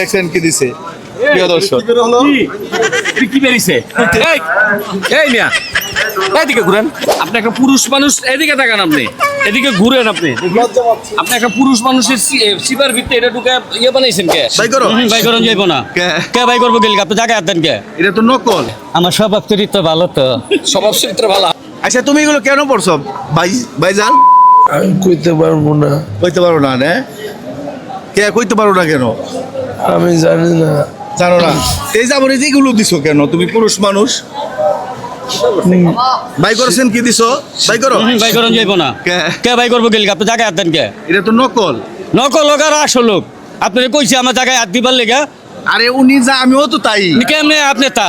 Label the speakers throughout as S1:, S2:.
S1: দেখছেন কি দিছে। প্রিয় দর্শক।
S2: কি? বেরিয়েছে এই এই এদিকে ঘুরেন। আপনি একটা পুরুষ মানুষ এদিকে তাকান আপনি। এদিকে ঘুরেন আপনি। আপনি একটা পুরুষ মানুষের সিপার ভিত্তি এটা ঢুকে ইয়ে বানাইছেন কে?
S1: ভাই করো।
S2: ভাই করুন যাইবো না।
S1: কে?
S2: কে ভাই করব গেলি আপনি জায়গায় দেন কে?
S1: এটা তো নকল।
S2: আমার স্বভাব চরিত্র ভালো তো। স্বভাব চরিত্র ভালো।
S1: আচ্ছা তুমি এগুলো কেন পড়ছো? ভাই ভাইজান?
S3: আমি কইতে পারব না।
S1: কইতে পারব না না? কে কইতে পারো না কেন?
S3: আমি জানি না।
S1: জানো না। এই যাব যেগুলো দিছো কেন? তুমি পুরুষ মানুষ। ভাই করেছেন কি দিছো? ভাই করো।
S2: ভাই করুন যাইবো না।
S1: কে?
S2: কে ভাই করব গেলি? আপনি জায়গায় দেন কে?
S1: এটা তো নকল।
S2: নকল লোক আর আসল লোক। আপনি কইছি আমার জায়গায় হাত দিবার লেগা।
S1: আরে উনি যা আমিও তো তাই।
S2: কেমনে আপনি তা?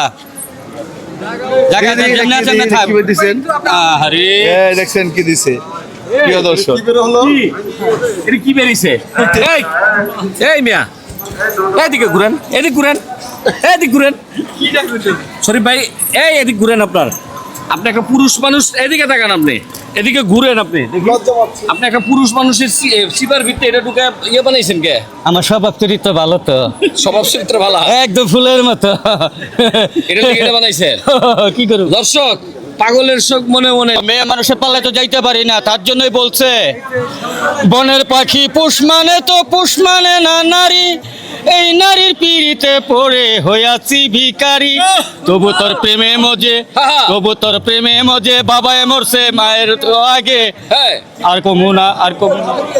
S2: জায়গায় থাক।
S1: দিছেন
S2: আরে
S1: দেখছেন কি দিছে? প্রিয় দর্শক।
S2: এটা কি বেরিয়েছে? এই এই মিয়া। এদিকে ঘুরেন এদিক ঘুরেন এদিক ঘুরেন। ভাই এই এদিক ঘুরেন আপনার। আপনি একটা পুরুষ মানুষ এদিকে তাকান আপনি। এদিকে ঘুরেন আপনি। আপনি একটা পুরুষ মানুষের সিপার ভিত্তি এটা ঢুকে ইয়ে বানাইছেন কে? আমার স্বভাব চরিত্র ভালো তো। স্বভাব চরিত্র ভালো। একদম ফুলের মতো। এটা থেকে এটা বানাইছেন। কি করব? দর্শক পাগলের শোক মনে মনে। মেয়ে মানুষের পাল্লায় তো যাইতে পারি না তার জন্যই বলছে। বনের পাখি পুষ মানে তো পুষ মানে না নারী। এই নারীর পিড়িতে পড়ে হইয়াছি ভিকারি তবু তোর প্রেমে মজে তবু তোর প্রেমে মজে বাবায় মরছে মায়ের আগে। আর কমু না আর কমু না।